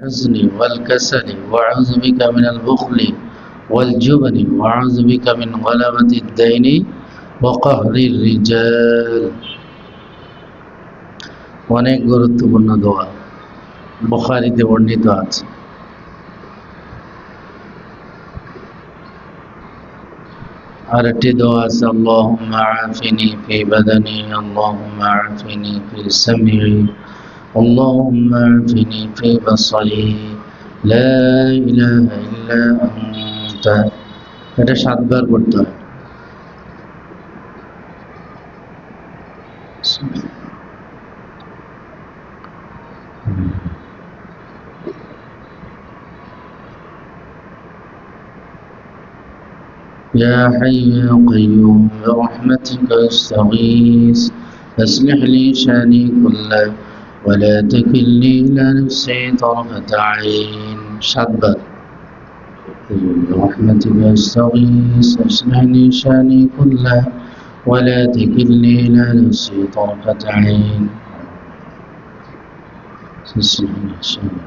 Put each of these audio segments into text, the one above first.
الحزن والكسل وأعوذ بك من البخل والجبن وأعوذ بك من غلبة الدين وقهر الرجال অনেক গুরুত্বপূর্ণ দোয়া বুখারিতে বর্ণিত আছে আর একটি দোয়া আছে আল্লাহুম্মা আফিনি ফি বাদানি আল্লাহুম্মা আফিনি ফি সামঈ اللهم اعفني في بصري لا إله إلا أنت এটা সাতবার করতে হয় يا حي يا قيوم برحمتك استغيث أصلح لي شاني كله ولا تكلني إلى نفسي طرفة عين. شبر برحمتك أستغيث أصلح لي شأني كله. ولا تكلني إلى نفسي طرفة عين. أصلح لي شاني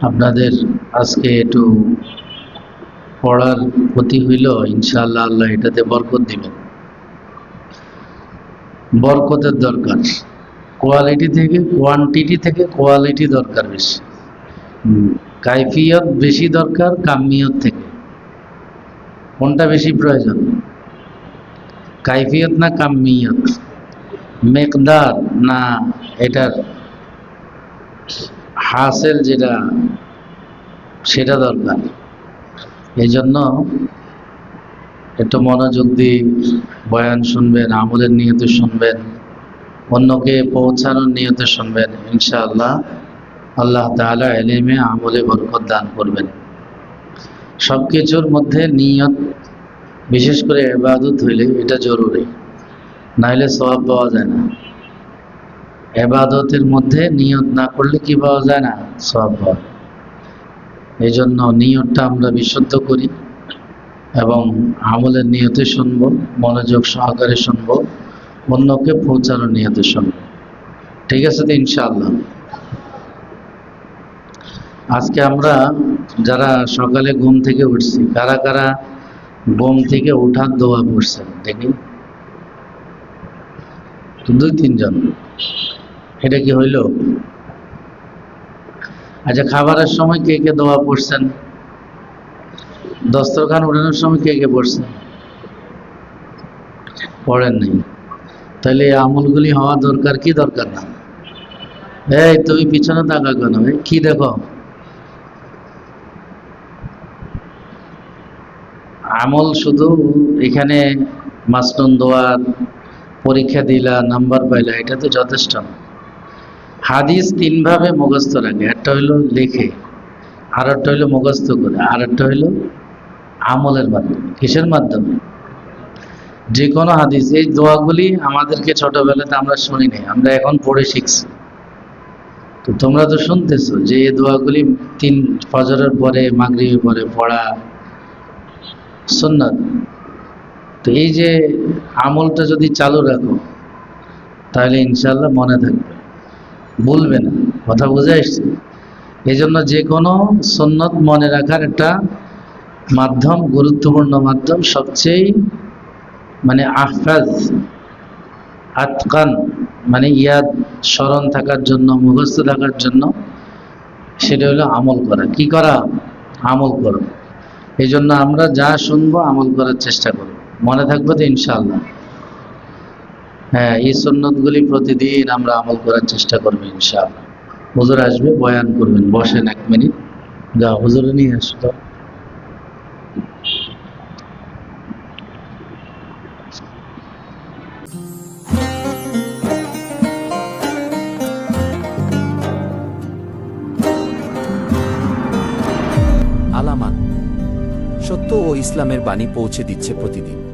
আপনাদের আজকে একটু পড়ার ক্ষতি হইল, ইনশাআল্লাহ আল্লাহ এটাতে বরকত দিবেন। বরকতের দরকার। কোয়ালিটি থেকে কোয়ান্টিটি থেকে কোয়ালিটি দরকার বেশি। কাইফিয়ত বেশি দরকার কামিয়ত থেকে। কোনটা বেশি প্রয়োজন? কাইফিয়ত না কামিয়ত মেকদার না এটার হাসেল যেটা সেটা দরকার। এই জন্য একটু মনোযোগ দিয়ে বয়ান শুনবেন, আমলের নিয়তে শুনবেন, অন্যকে পৌঁছানোর নিয়তে শুনবেন। ইনশাআল্লাহ আল্লাহ তাআলা এলেমে আমলে বরকত দান করবেন। সব কিছুর মধ্যে নিয়ত, বিশেষ করে এবাদত হইলে এটা জরুরি নাহলে সওয়াব পাওয়া যায় না। এবাদতের মধ্যে নিয়ত না করলে কি পাওয়া যায় না? সব পাওয়া। এই জন্য নিয়তটা আমরা বিশুদ্ধ করি এবং আমলের নিয়তে শুনব, মনোযোগ সহকারে শুনব, অন্যকে পৌঁছানোর নিয়তে শুনব। ঠিক আছে তো ইনশাআল্লাহ। আজকে আমরা যারা সকালে ঘুম থেকে উঠছি, কারা কারা ঘুম থেকে উঠার দোয়া পড়ছেন, দেখি। দুই তিনজন। এটা কি হইল? আচ্ছা খাবারের সময় কে কে দোয়া পড়ছেন? দস্তরখান উঠানোর সময় কে কে পড়ছেন? পড়েন নাই। তাহলে এই আমলগুলি হওয়া দরকার, কি দরকার না? এই, তুমি পিছনে তাকা কেন? কি দেখো? আমল শুধু এখানে মাসনুন দোয়ার পরীক্ষা দিলা, নাম্বার পাইলা, এটা তো যথেষ্ট না। হাদিস তিনভাবে মুখস্থ রাখে। একটা হইল লেখে আর একটা হইল মুখস্থ করে আর একটা হইল আমলের মাধ্যমে, কিসের মাধ্যমে? যে কোনো হাদিস, এই দোয়াগুলি আমাদেরকে ছোটবেলাতে আমরা শুনি নাই, আমরা এখন পড়ে শিখছি। তো তোমরা তো শুনতেছো যে এই দোয়াগুলি তিন ফজরের পরে, মাগরিবের পরে পড়া সুন্নাত। তো এই যে আমলটা যদি চালু রাখো, তাহলে ইনশাল্লাহ মনে থাকবে। ভুলবে না, কথা বুঝে আসছে? এই জন্য যে কোনো সন্ন্যত মনে রাখার একটা মাধ্যম, গুরুত্বপূর্ণ মাধ্যম, সবচেয়ে মানে আহফাজ আতকান মানে ইয়াদ, স্মরণ থাকার জন্য, মুখস্থ থাকার জন্য, সেটা হলো আমল করা। কি করা? আমল করো। এই জন্য আমরা যা শুনব আমল করার চেষ্টা করব। মনে থাকবে তো ইনশাআল্লাহ। হ্যাঁ এই সন্ন্যতগুলি প্রতিদিন আমরা আমল করার চেষ্টা করব ইনশাআল্লাহ। হুজুর আসবে, বয়ান করবেন, বসেন এক মিনিট। যা হুজুরে নিয়ে আসতো আলামান সত্য ও ইসলামের বাণী পৌঁছে দিচ্ছে প্রতিদিন।